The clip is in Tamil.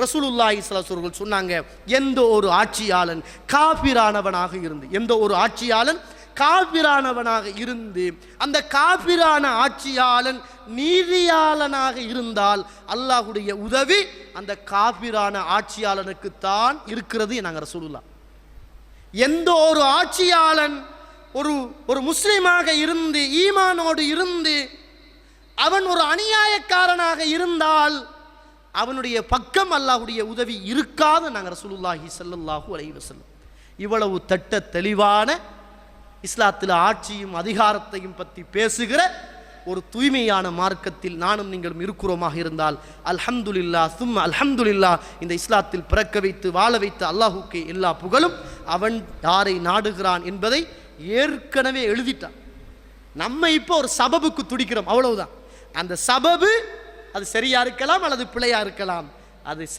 ரசூலுல்லாஹி ஸல்லல்லாஹு சொன்னாங்க எந்த ஒரு ஆட்சியாளன் காபிரானவனாக இருந்து எந்த ஒரு ஆட்சியாளன் காபிரானவனாக இருந்து அந்த காபிரான ஆட்சியாளன் நீதியாளனாக இருந்தால் அல்லாஹுடைய உதவி அந்த காபிரான ஆட்சியாளனுக்கு தான் இருக்கிறது நாங்கள் ரசூலுல்லாஹ். எந்த ஒரு ஆட்சியாளன் ஒரு ஒரு முஸ்லீமாக இருந்து ஈமானோடு இருந்து அவன் ஒரு அநியாயக்காரனாக இருந்தால் அவனுடைய பக்கம் அல்லாஹுடைய உதவி இருக்காது நாங்கள் ரசூலுல்லாஹி சல்லுல்லாஹூ அலைஹி செல்லும் இவ்வளவு தட்ட தெளிவான இஸ்லாத்தில் ஆட்சியும் அதிகாரத்தையும் பற்றி பேசுகிற ஒரு தூய்மையான மார்க்கத்தில் நானும் நீங்களும் இருக்கிறோமாக இருந்தால் அல்ஹம்துலில்லா சும் அல்ஹம்துலில்லா இந்த இஸ்லாத்தில் பிறக்க வைத்து வாழ வைத்த அல்லாஹுக்கு எல்லா புகழும் அவன் யாரை நாடுகிறான் என்பதை ஏற்கனவே எழுதிட்டான். நம்ம இப்போ ஒரு சபபுக்கு துடிக்கிறோம் அவ்வளவுதான். அந்த சபபு அது சரியா இருக்கலாம் அல்லது பிழையா இருக்கலாம். அது